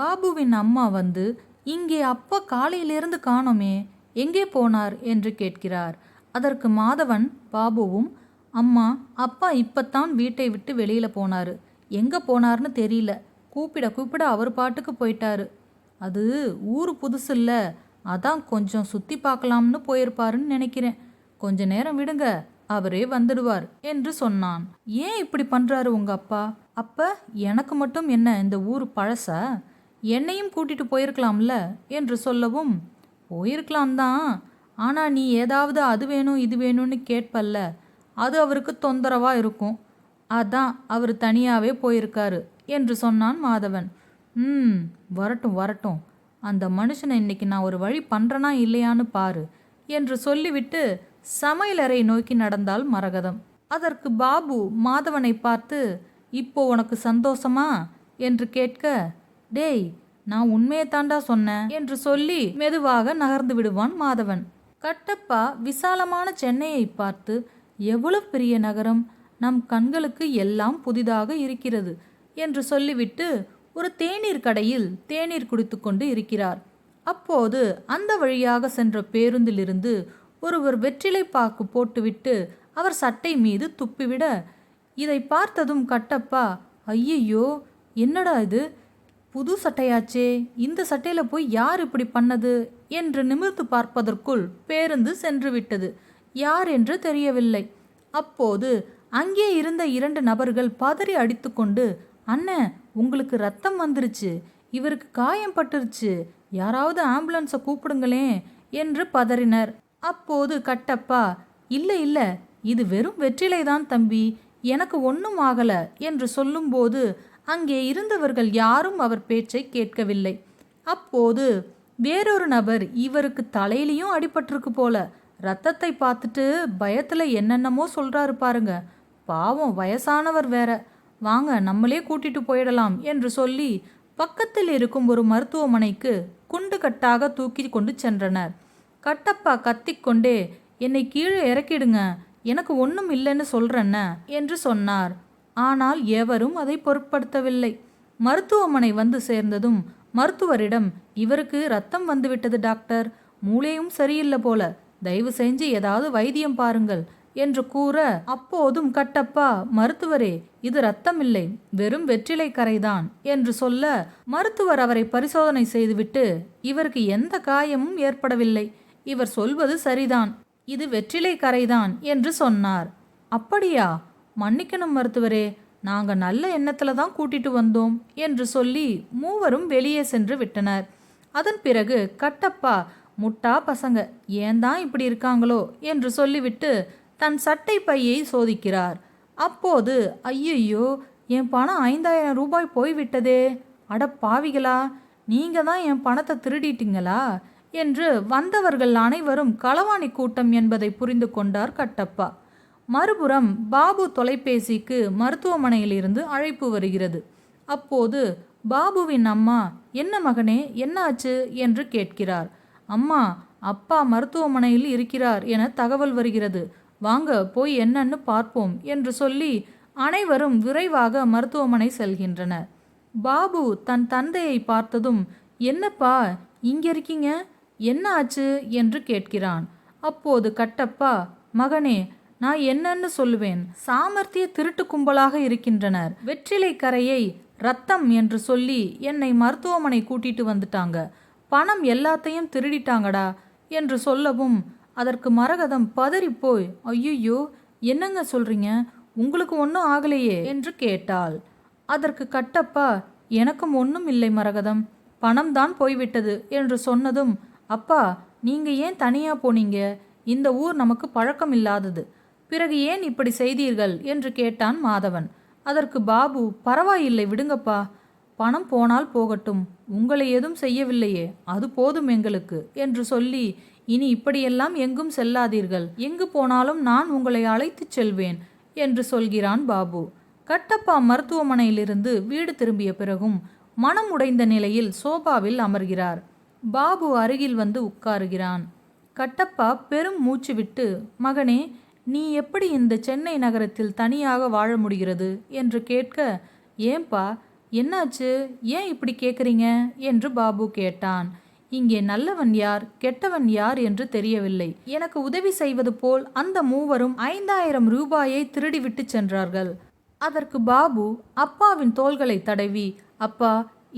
பாபுவின் அம்மா வந்து இங்கே அப்பா காலையிலிருந்து காணோமே எங்கே போனார்? என்று கேட்கிறார். அதற்கு மாதவன் பாபுவும் அம்மா அப்பா இப்பத்தான் வீட்டை விட்டு வெளியில போனார். எங்க போனார்னு தெரியல. கூப்பிட கூப்பிட அவர் பாட்டுக்கு போயிட்டாரு. அது ஊர் புதுசு இல்லை. அதான் கொஞ்சம் சுத்தி பார்க்கலாம்னு போயிருப்பாருன்னு நினைக்கிறேன். கொஞ்ச நேரம் விடுங்க. அவரே வந்துடுவார் என்று சொன்னான். ஏன் இப்படி பண்றாரு உங்க அப்பா? அப்ப எனக்கு மட்டும் என்ன இந்த ஊர் பழசா? என்னையும் கூட்டிட்டு போயிருக்கலாம்ல என்று சொல்லவும் போயிருக்கலாம் தான் ஆனால் நீ ஏதாவது அது வேணும் இது வேணும்னு கேட்பல்ல. அது அவருக்கு தொந்தரவாக இருக்கும். அதான் அவர் தனியாகவே போயிருக்காரு என்று சொன்னான் மாதவன். ம் வரட்டும் வரட்டும். அந்த மனுஷனை இன்னைக்கு நான் ஒரு வழி பண்ணுறனா இல்லையான்னு பாரு என்று சொல்லிவிட்டு சமையலறை நோக்கி நடந்தாள் மரகதம். அதற்கு பாபு மாதவனை பார்த்து இப்போ உனக்கு சந்தோஷமா? என்று கேட்க டேய் நான் உண்மையை தாண்டா சொன்னேன் என்று சொல்லி மெதுவாக நகர்ந்து விடுவான் மாதவன். கட்டப்பா விசாலமான சென்னையை பார்த்து எவ்வளவு பெரிய நகரம்? நம் கண்களுக்கு எல்லாம் புதிதாக இருக்கிறது என்று சொல்லிவிட்டு ஒரு தேநீர் கடையில் தேநீர் குடித்துக்கொண்டு இருக்கிறார். அப்போது அந்த வழியாக சென்ற பேருந்திலிருந்து ஒருவர் வெற்றிலை பாக்கு போட்டுவிட்டு அவர் சட்டை மீது துப்பிவிட இதை பார்த்ததும் கட்டப்பா ஐயையோ என்னடா இது? புது சட்டையாச்சே இந்த சட்டையில் போய் யார் இப்படி பண்ணது என்று நிமிர்ந்து பார்ப்பதற்குள் பேருந்து சென்று விட்டது யார் என்று தெரியவில்லை. அப்போது அங்கே இருந்த இரண்டு நபர்கள் பதறி அடித்துக்கொண்டு அண்ணன் உங்களுக்கு ரத்தம் வந்துருச்சு. இவருக்கு காயம் பட்டுருச்சு. யாராவது ஆம்புலன்ஸை கூப்பிடுங்களேன் என்று பதறினர். அப்போது கட்டப்பா இல்லை இல்லை. இது வெறும் வெற்றிலைதான் தம்பி. எனக்கு ஒன்றும் ஆகலை என்று சொல்லும்போது அங்கே இருந்தவர்கள் யாரும் அவர் பேச்சை கேட்கவில்லை. அப்போது வேறொரு நபர் இவருக்கு தலையிலையும் அடிபட்டிருக்கு போல. ரத்தத்தை பார்த்துட்டு பயத்தில் என்னென்னமோ சொல்கிறாரு பாருங்க. பாவம் வயசானவர் வேற. வாங்க நம்மளே கூட்டிட்டு போயிடலாம் என்று சொல்லி பக்கத்தில் இருக்கும் ஒரு மருத்துவமனைக்கு குண்டு கட்டாக தூக்கி கொண்டு சென்றனர். கட்டப்பா கத்திக்கொண்டே என்னை கீழே இறக்கிடுங்க. எனக்கு ஒன்றும் இல்லைன்னு சொல்கிறேன்ன என்று சொன்னார். ஆனால் எவரும் அதை பொருட்படுத்தவில்லை. மருத்துவமனை வந்து சேர்ந்ததும் மருத்துவரிடம் இவருக்கு ரத்தம் வந்துவிட்டது டாக்டர். மூளையும் சரியில்லை போல. தயவு செஞ்சு ஏதாவது வைத்தியம் பாருங்கள் என்று கூற அப்போதும் கட்டப்பா மருத்துவரே இது ரத்தம் இல்லை வெறும் வெற்றிலை கரைதான் என்று சொல்ல மருத்துவர் அவரை பரிசோதனை செய்துவிட்டு இவருக்கு எந்த காயமும் ஏற்படவில்லை. இவர் சொல்வது சரிதான். இது வெற்றிலை கரைதான் என்று சொன்னார். அப்படியா? மன்னிக்கணும் மருத்துவரே நாங்கள் நல்ல எண்ணத்துல தான் கூட்டிட்டு வந்தோம் என்று சொல்லி மூவரும் வெளியே சென்று விட்டனர். அதன் பிறகு கட்டப்பா முட்டா பசங்க ஏன் தான் இப்படி இருக்காங்களோ என்று சொல்லிவிட்டு தன் சட்டை பையை சோதிக்கிறார். அப்போது ஐயையோ என் பணம் ஐந்தாயிரம் ரூபாய் போய்விட்டதே. அட பாவிகளா நீங்க தான் என் பணத்தை திருடிட்டீங்களா என்று வந்தவர்கள் அனைவரும் களவாணி கூட்டம் என்பதை புரிந்து கொண்டார் கட்டப்பா. மறுபுறம் பாபு தொலைபேசிக்கு மருத்துவமனையிலிருந்து அழைப்பு வருகிறது. அப்போது பாபுவின் அம்மா என்ன மகனே என்னாச்சு? என்று கேட்கிறார். அம்மா அப்பா மருத்துவமனையில் இருக்கிறார் என தகவல் வருகிறது. வாங்க போய் என்னன்னு பார்ப்போம் என்று சொல்லி அனைவரும் விரைவாக மருத்துவமனை செல்கின்றனர். பாபு தன் தந்தையை பார்த்ததும் என்னப்பா இங்க இருக்கீங்க? என்ன ஆச்சு என்று கேட்கிறான். அப்போது கட்டப்பா மகனே நான் என்னன்னு சொல்லுவேன். சாமர்த்திய திருட்டு கும்பலாக இருக்கின்றனர். வெற்றிலை கரையை ரத்தம் என்று சொல்லி என்னை மருத்துவமனை கூட்டிட்டு வந்துட்டாங்க. பணம் எல்லாத்தையும் திருடிட்டாங்கடா என்று சொல்லவும் அதற்கு மரகதம் பதறிப்போய் ஐயோ என்னங்க சொல்றீங்க? உங்களுக்கு ஒன்றும் ஆகலையே என்று கேட்டாள். அதற்கு கட்டப்பா எனக்கும் ஒன்றும் இல்லை மரகதம். பணம் தான் போய்விட்டது என்று சொன்னதும் அப்பா நீங்க ஏன் தனியா போனீங்க? இந்த ஊர் நமக்கு பழக்கம் இல்லாதது பிறகு ஏன் இப்படி செய்தீர்கள்? என்று கேட்டான் மாதவன். அதற்கு பாபு பரவாயில்லை விடுங்கப்பா. பணம் போனால் போகட்டும். உங்களை எதுவும் செய்யவில்லையே. அது போதும் எங்களுக்கு என்று சொல்லி இனி இப்படியெல்லாம் எங்கும் செல்லாதீர்கள். எங்கு போனாலும் நான் உங்களை அழைத்துச் செல்வேன் என்று சொல்கிறான் பாபு. கட்டப்பா மருத்துவமனையிலிருந்து வீடு திரும்பிய பிறகும் மனம் உடைந்த நிலையில் சோபாவில் அமர்கிறார். பாபு அருகில் வந்து உட்காருகிறான். கட்டப்பா பெரும் மூச்சு விட்டு மகனே நீ எப்படி இந்த சென்னை நகரத்தில் தனியாக வாழ முடிகிறது? என்று கேட்க ஏன்பா என்னாச்சு? ஏன் இப்படி கேட்குறீங்க என்று பாபு கேட்டான். இங்கே நல்லவன் யார் கெட்டவன் யார் என்று தெரியவில்லை. எனக்கு உதவி செய்வது போல் அந்த மூவரும் ஐந்தாயிரம் ரூபாயை திருடிவிட்டு சென்றார்கள். அதற்கு பாபு அப்பாவின் தோள்களை தடவி அப்பா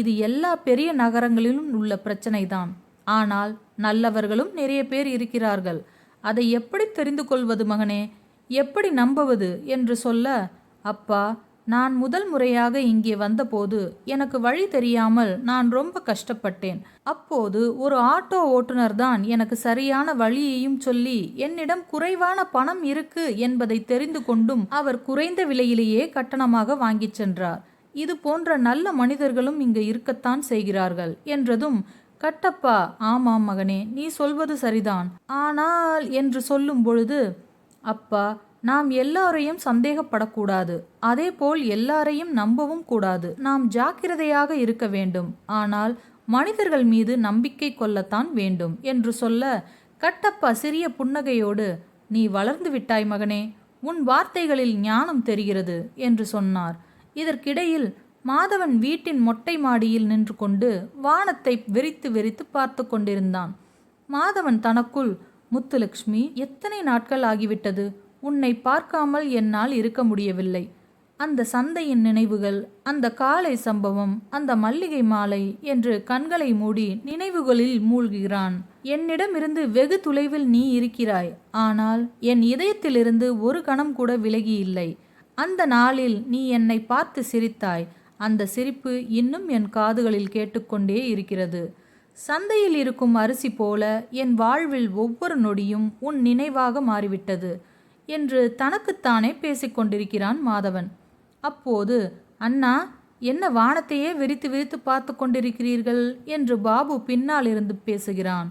இது எல்லா பெரிய நகரங்களிலும் உள்ள பிரச்சனைதான். ஆனால் நல்லவர்களும் நிறைய பேர் இருக்கிறார்கள். அதை எப்படி தெரிந்து கொள்வது மகனே? எப்படி நம்புவது? என்று சொல்ல அப்பா நான் முதல் முறையாக இங்கே வந்தபோது எனக்கு வழி தெரியாமல் நான் ரொம்ப கஷ்டப்பட்டேன். அப்போது ஒரு ஆட்டோ ஓட்டுநர் தான் எனக்கு சரியான வழியையும் சொல்லி என்னிடம் குறைவான பணம் இருக்கு என்பதை தெரிந்து கொண்டும் அவர் குறைந்த விலையிலேயே கட்டணமாக வாங்கிச் சென்றார். இது போன்ற நல்ல மனிதர்களும் இங்கு இருக்கத்தான் செய்கிறார்கள் என்றதும் கட்டப்பா. ஆமாம் மகனே நீ சொல்வது சரிதான். ஆனால் என்று சொல்லும் பொழுது அப்பா நாம் எல்லாரையும் சந்தேகப்படக்கூடாது. அதேபோல் எல்லாரையும் நம்பவும் கூடாது. நாம் ஜாக்கிரதையாக இருக்க வேண்டும். ஆனால் மனிதர்கள் மீது நம்பிக்கை கொள்ளத்தான் வேண்டும் என்று சொல்ல கட்டப்பா சிறிய புன்னகையோடு நீ வளர்ந்து விட்டாய் மகனே உன் வார்த்தைகளில் ஞானம் தெரிகிறது என்று சொன்னார். இதற்கிடையில் மாதவன் வீட்டின் மொட்டை மாடியில் நின்று கொண்டு வானத்தை வெறித்து வெறித்து பார்த்து கொண்டிருந்தான். மாதவன் தனக்குள் முத்துலக்ஷ்மி எத்தனை நாட்கள் ஆகிவிட்டது? உன்னை பார்க்காமல் என்னால் இருக்க முடியவில்லை. அந்த சந்தையின் நினைவுகள் அந்த காலை சம்பவம் அந்த மல்லிகை மாலை என்று கண்களை மூடி நினைவுகளில் மூழ்கிறான். என்னிடமிருந்து வெகு தொலைவில் நீ இருக்கிறாய். ஆனால் என் இதயத்திலிருந்து ஒரு கணம் கூட விலகி இல்லை அந்த நாளில் நீ என்னை பார்த்து சிரித்தாய். அந்த சிரிப்பு இன்னும் என் காதுகளில் கேட்டுக்கொண்டே இருக்கிறது. சந்தையில் இருக்கும் அரிசி போல என் வாழ்வில் ஒவ்வொரு நொடியும் உன் நினைவாக மாறிவிட்டது என்று தனக்குத்தானே பேசிக்கொண்டிருக்கிறான் மாதவன். அப்போது அண்ணா என்ன வானத்தையே விரித்து விரித்து பார்த்து கொண்டிருக்கிறீர்கள்? என்று பாபு பின்னால் இருந்து பேசுகிறான்.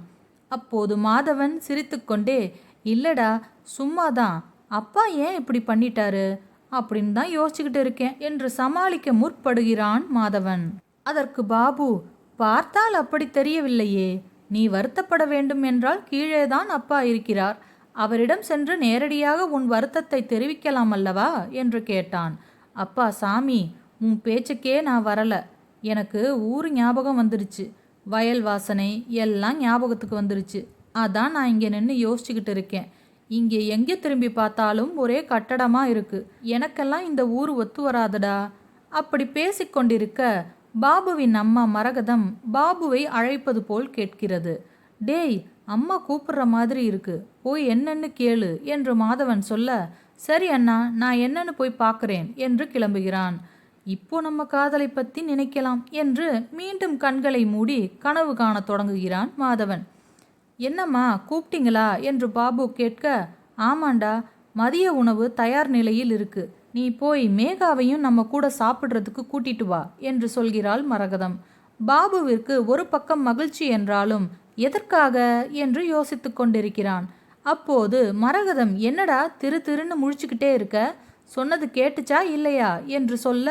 அப்போது மாதவன் சிரித்துக்கொண்டே இல்லடா சும்மாதான். அப்பா ஏன் இப்படி பண்ணிட்டாரு? அப்படின்னு தான் யோசிச்சுக்கிட்டு இருக்கேன் என்று சமாளிக்க முற்படுகிறான் மாதவன். அதற்கு பாபு பார்த்தால் அப்படி தெரியவில்லையே நீ வருத்தப்பட வேண்டும் என்றால் கீழே தான் அப்பா இருக்கிறார். அவரிடம் சென்று நேரடியாக உன் வருத்தத்தை தெரிவிக்கலாம் அல்லவா? என்று கேட்டான். அப்பா சாமி உன் பேச்சுக்கே நான் வரல. எனக்கு ஊர் ஞாபகம் வந்துருச்சு. வயல் வாசனை எல்லாம் ஞாபகத்துக்கு வந்துருச்சு. அதான் நான் இங்கே நின்று யோசிச்சுக்கிட்டு இருக்கேன். இங்கே எங்கே திரும்பி பார்த்தாலும் ஒரே கட்டடமா இருக்கு. எனக்கெல்லாம் இந்த ஊர் ஒத்து வராதடா. அப்படி பேசிக்கொண்டிருக்க பாபுவின் அம்மா மரகதம் பாபுவை அழைப்பது போல் கேட்கிறது. டேய் அம்மா கூப்பிடுற மாதிரி இருக்கு. போய் என்னன்னு கேளு என்று மாதவன் சொல்ல சரி அண்ணா நான் என்னன்னு போய் பார்க்குறேன் என்று கிளம்புகிறான். இப்போ நம்ம காதலை பத்தி நினைக்கலாம் என்று மீண்டும் கண்களை மூடி கனவு காணத் தொடங்குகிறான் மாதவன். என்னம்மா கூப்பிட்டீங்களா? என்று பாபு கேட்க ஆமாண்டா மதிய உணவு தயார் நிலையில் இருக்கு. நீ போய் மேகாவையும் நம்ம கூட சாப்பிட்றதுக்கு கூட்டிட்டு வா என்று சொல்கிறாள் மரகதம். பாபுவிற்கு ஒரு பக்கம் மகிழ்ச்சி என்றாலும் எதற்காக? என்று யோசித்து கொண்டிருக்கிறான். அப்போது மரகதம் என்னடா திரு திருன்னு முழிச்சுக்கிட்டே இருக்க? சொன்னது கேட்டுச்சா இல்லையா? என்று சொல்ல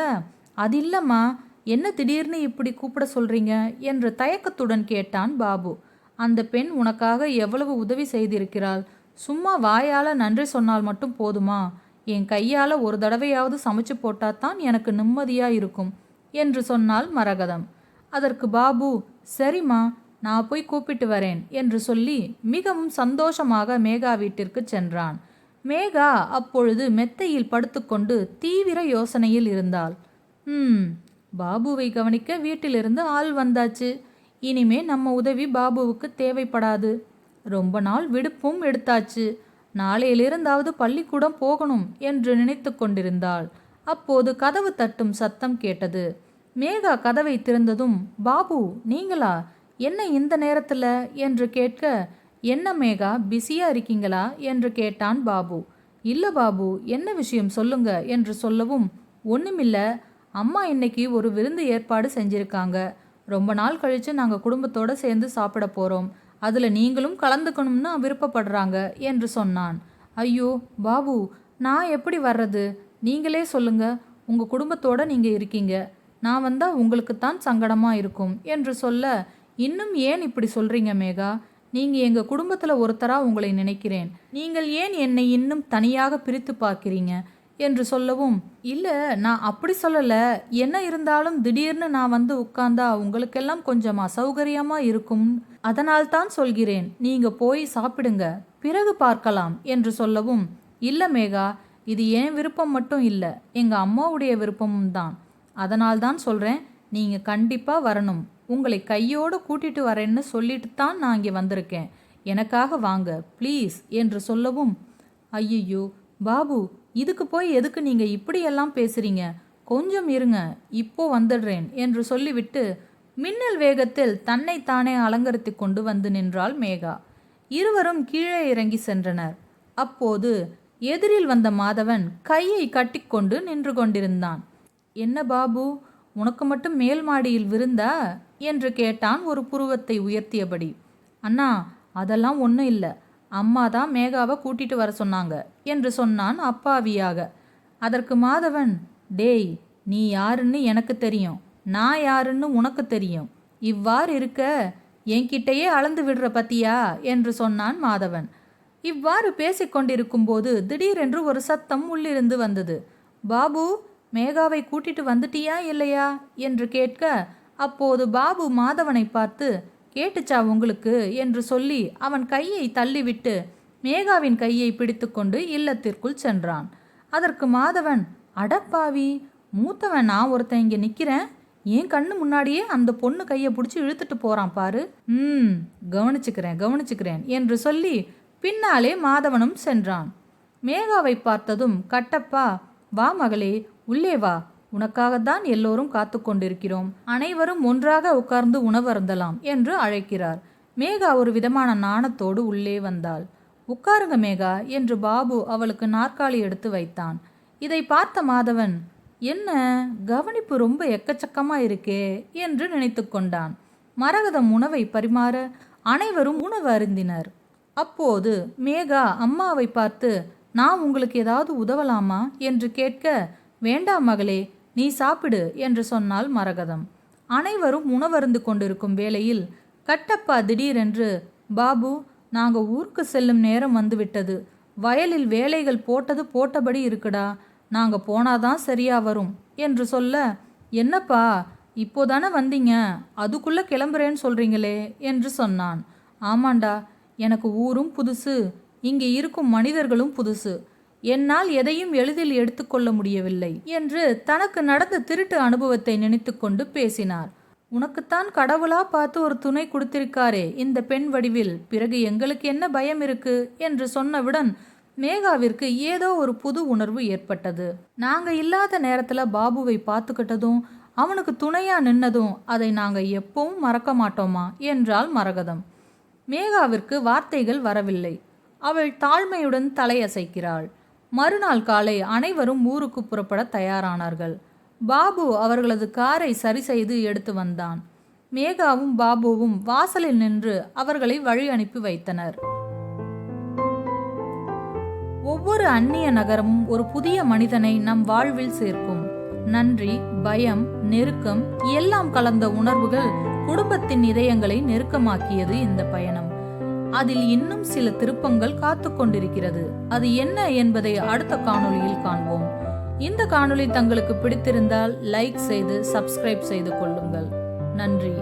அது இல்லம்மா என்ன திடீர்னு இப்படி கூப்பிட சொல்றீங்க? என்று தயக்கத்துடன் கேட்டான் பாபு. அந்த பெண் உனக்காக எவ்வளவு உதவி செய்திருக்கிறாள்? சும்மா வாயால நன்றி சொன்னால் மட்டும் போதுமா? என் கையால ஒரு தடவையாவது சமைச்சு போட்டாதான் எனக்கு நிம்மதியா இருக்கும் என்று சொன்னாள் மரகதம். அதற்கு பாபு சரிம்மா நான் போய் கூப்பிட்டு வரேன் என்று சொல்லி மிகவும் சந்தோஷமாக மேகா வீட்டிற்கு சென்றான். மேகா அப்பொழுது மெத்தையில் படுத்துக்கொண்டு தீவிர யோசனையில் இருந்தாள். ம் பாபுவை கவனிக்க வீட்டிலிருந்து ஆள் வந்தாச்சு. இனிமே நம்ம உதவி பாபுவுக்கு தேவைப்படாது. ரொம்ப நாள் விடுப்பும் எடுத்தாச்சு. நாளையிலிருந்தாவது பள்ளிக்கூடம் போகணும் என்று நினைத்து கொண்டிருந்தாள். அப்போது கதவு தட்டும் சத்தம் கேட்டது. மேகா கதவை திறந்ததும் பாபு நீங்களா? என்ன இந்த நேரத்தில்? என்று கேட்க என்ன மேகா பிஸியா இருக்கீங்களா? என்று கேட்டான் பாபு. இல்ல பாபு என்ன விஷயம் சொல்லுங்க? என்று சொல்லவும் ஒண்ணுமில்ல. அம்மா இன்னைக்கு ஒரு விருந்து ஏற்பாடு செஞ்சிருக்காங்க. ரொம்ப நாள் கழிச்சு நாங்கள் குடும்பத்தோடு சேர்ந்து சாப்பிட போகிறோம் அதில் நீங்களும் கலந்துக்கணும்னு விருப்பப்படுறாங்க என்று சொன்னான். ஐயோ பாபு நான் எப்படி வர்றது? நீங்களே சொல்லுங்க. உங்கள் குடும்பத்தோடு நீங்கள் இருக்கீங்க. நான் வந்தால் உங்களுக்குத்தான் சங்கடமாக இருக்கும் என்று சொல்ல இன்னும் ஏன் இப்படி சொல்கிறீங்க மேகா? நீங்கள் எங்கள் குடும்பத்தில் ஒருத்தராக உங்களை நினைக்கிறேன். நீங்கள் ஏன் என்னை இன்னும் தனியாக பிரித்து பார்க்கிறீங்க? என்று சொல்லவும் இல்ல நான் அப்படி சொல்லல. என்ன இருந்தாலும் திடீர்னு நான் வந்து உட்கார்ந்தா உங்களுக்கெல்லாம் கொஞ்சம் அசௌகரியமா இருக்கும். அதனால்தான் சொல்கிறேன் நீங்க போய் சாப்பிடுங்க. பிறகு பார்க்கலாம் என்று சொல்லவும் இல்ல மேகா இது என் விருப்பம் மட்டும் இல்ல. எங்க அம்மாவுடைய விருப்பமும் தான். அதனால் தான் சொல்றேன் நீங்க கண்டிப்பா வரணும். உங்களை கையோடு கூட்டிட்டு வரேன்னு சொல்லிட்டு தான் நான் இங்கே வந்திருக்கேன். எனக்காக வாங்க ப்ளீஸ் என்று சொல்லவும் ஐயையோ பாபு இதுக்கு போய் எதுக்கு நீங்க இப்படியெல்லாம் பேசுறீங்க? கொஞ்சம் இருங்க இப்போ வந்துடுறேன் என்று சொல்லிவிட்டு மின்னல் வேகத்தில் தன்னைத்தானே அலங்கரித்து கொண்டு வந்து நின்றாள் மேகா. இருவரும் கீழே இறங்கி சென்றனர். அப்போது எதிரில் வந்த மாதவன் கையை கட்டிக்கொண்டு நின்று கொண்டிருந்தான். என்ன பாபு உனக்கு மட்டும் மேல் மாடியில் விருந்தா? என்று கேட்டான் ஒரு புருவத்தை உயர்த்தியபடி. அண்ணா அதெல்லாம் ஒன்றும் இல்லை. அம்மா தான் மேகாவை கூட்டிட்டு வர சொன்னாங்க என்று சொன்னான் அப்பாவியாக. அதற்கு மாதவன் டேய் நீ யாருன்னு எனக்கு தெரியும். நான் யாருன்னு உனக்கு தெரியும். இவ்வாறு இருக்க என்கிட்டயே அளந்து விடுற பத்தியா? என்று சொன்னான் மாதவன். இவ்வாறு பேசிக்கொண்டிருக்கும் போது திடீரென்று ஒரு சத்தம் உள்ளிருந்து வந்தது. பாபு மேகாவை கூட்டிட்டு வந்துட்டியா இல்லையா? என்று கேட்க அப்போது பாபு மாதவனை பார்த்து கேட்டுச்சா உங்களுக்கு? என்று சொல்லி அவன் கையை தள்ளிவிட்டு மேகாவின் கையை பிடித்துக்கொண்டு இல்லத்திற்குள் சென்றான். அதற்கு மாதவன் அடப்பாவி மூத்தவன் நான் ஒருத்தன் இங்கே நிற்கிறேன் என் கண்ணு முன்னாடியே அந்த பொண்ணு கையை பிடிச்சி இழுத்துட்டு போகிறான் பாரு. ம் கவனிச்சுக்கிறேன் கவனிச்சுக்கிறேன் என்று சொல்லி பின்னாலே மாதவனும் சென்றான். மேகாவை பார்த்ததும் கட்டப்பா வா மகளே உள்ளே வா. உனக்காகத்தான் எல்லோரும் காத்து கொண்டிருக்கிறோம் அனைவரும் ஒன்றாக உட்கார்ந்து உணவருந்தலாம் என்று அழைக்கிறார். மேகா ஒரு விதமான நாணத்தோடு உள்ளே வந்தாள். உட்காருங்க மேகா என்று பாபு அவளுக்கு நாற்காலி எடுத்து வைத்தான். இதை பார்த்த மாதவன் என்ன கவனிப்பு ரொம்ப எக்கச்சக்கமாக இருக்கே என்று நினைத்து கொண்டான். மரகதம் உணவை பரிமாற அனைவரும் உணவு அருந்தினர். அப்போது மேகா அம்மாவை பார்த்து நான் உங்களுக்கு ஏதாவது உதவலாமா? என்று கேட்க வேண்டாம் மகளே நீ சாப்பிடு என்று சொன்னால் மரகதம். அனைவரும் உணவருந்து கொண்டிருக்கும் வேளையில் கட்டப்பா திடீரென்று பாபு நாங்கள் ஊருக்கு செல்லும் நேரம் வந்துவிட்டது. வயலில் வேலைகள் போட்டது போட்டபடி இருக்குடா. நாங்கள் போனாதான் சரியா வரும் என்று சொல்ல என்னப்பா இப்போதானே வந்தீங்க? அதுக்குள்ளே கிளம்புறேன்னு சொல்றீங்களே என்று சொன்னான். ஆமாண்டா எனக்கு ஊரும் புதுசு. இங்கே இருக்கும் மனிதர்களும் புதுசு. என்னால் எதையும் எளிதில் எடுத்துக்கொள்ள முடியவில்லை என்று தனக்கு நடந்த திருட்டு அனுபவத்தை நினைத்துக்கொண்டு பேசினார். உனக்குத்தான் கடவுளா பார்த்து ஒரு துணை கொடுத்திருக்காரே இந்த பெண் வடிவில். பிறகு எங்களுக்கு என்ன பயம் இருக்கு? என்று சொன்னவுடன் மேகாவிற்கு ஏதோ ஒரு புது உணர்வு ஏற்பட்டது. நாங்க இல்லாத நேரத்துல பாபுவை பார்த்துக்கிட்டதும் அவனுக்கு துணையா நின்னதும் அதை நாங்க எப்பவும் மறக்க மாட்டோமா? என்றாள் மரகதம். மேகாவிற்கு வார்த்தைகள் வரவில்லை. அவள் தாழ்மையுடன் தலையசைக்கிறாள். மறுநாள் காலை அனைவரும் ஊருக்கு புறப்பட தயாரானார்கள். பாபு அவர்களது காரை சரி செய்து எடுத்து வந்தான். மேகாவும் பாபுவும் வாசலில் நின்று அவர்களை வழி அனுப்பி வைத்தனர். ஒவ்வொரு அந்நிய நகரமும் ஒரு புதிய மனிதனை நம் வாழ்வில் சேர்க்கும். நன்றி பயம் நெருக்கம் எல்லாம் கலந்த உணர்வுகள் குடும்பத்தின் இதயங்களை நெருக்கமாக்கியது இந்த பயணம். அதில் இன்னும் சில திருப்பங்கள் காத்து கொண்டிருக்கிறது. அது என்ன என்பதை அடுத்த காணொளியில் காண்போம். இந்த காணொளி தங்களுக்கு பிடித்திருந்தால் லைக் செய்து சப்ஸ்கிரைப் செய்து கொள்ளுங்கள். நன்றி.